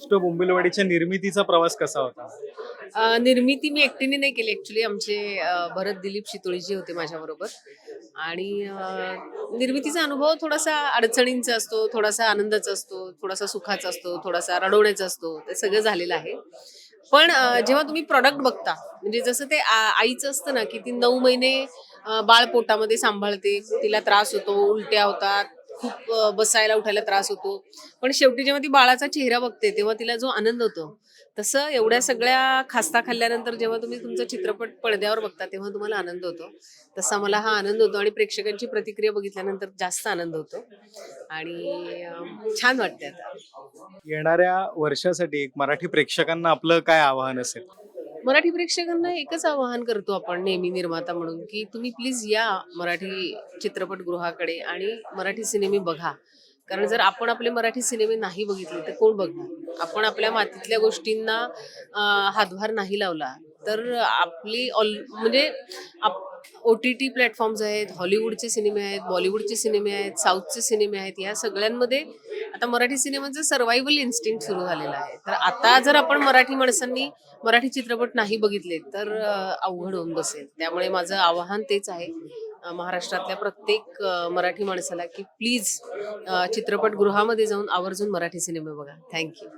बोंबिलवाडीच्या निर्मितीचा प्रवास कसा होता? निर्मिती मी एकटीने नाही केली. ऍक्च्युली आमचे भरत दिलीप शितोळीजी होते माझ्याबरोबर. आणि निर्मितीचा अनुभव थोडासा अडचणींचा असतो थोडासा आनंदाचा असतो थोडासा सुखाचा असतो थोडासा रडवण्याचा असतो. ते सगळं झालेलं आहे. पण जेव्हा तुम्ही प्रॉडक्ट बघता म्हणजे जसं ते आईचं असतं ना की ती नऊ महिने बाळ पोटामध्ये सांभाळते तिला त्रास होतो उलट्या होतात खूप बसायला उठायला त्रास होतो. पण शेवटी जेव्हा ती बाळाचा चेहरा बघते तेव्हा तिला जो आनंद होतो तसं एवढ्या सगळ्या खास्ता खाल्ल्यानंतर जेव्हा तुम्ही तुमचा चित्रपट पडद्यावर बघता तेव्हा तुम्हाला आनंद होतो. तसा मला हा आनंद होतो आणि प्रेक्षकांची प्रतिक्रिया बघितल्यानंतर जास्त आनंद होतो. आणि छान वाटते आता. येणाऱ्या वर्षासाठी एक मराठी प्रेक्षकांना आपलं काय आव्हान असेल? मराठी प्रेक्षकांना एकच आवाहन करतो आपण नेहमी निर्माता म्हणून की तुम्ही प्लीज या मराठी चित्रपटगृहाकडे आणि मराठी सिनेमे बघा. कारण जर आपण आपले मराठी सिनेमे नाही बघितले तर कोण बघणार? आपण आपल्या मातीतल्या गोष्टींना हातभार नाही लावला तर आपली ऑल म्हणजे आप ओ टी टी प्लॅटफॉर्म्स आहेत हॉलिवूडचे सिनेमे आहेत बॉलिवूडचे सिनेमे आहेत साऊथचे सिनेमे आहेत या सगळ्यांमध्ये आता मराठी सिनेमाचं सर्वायवल इन्स्टिंक्ट सुरू झालेलं आहे. तर आता जर आपण मराठी माणसांनी मराठी चित्रपट नाही बघितले तर अवघड होऊन बसेल. त्यामुळे माझं आवाहन तेच आहे महाराष्ट्रातल्या प्रत्येक मराठी माणसाला की प्लीज चित्रपटगृहामध्ये जाऊन आवर्जून मराठी सिनेमे बघा. थँक्यू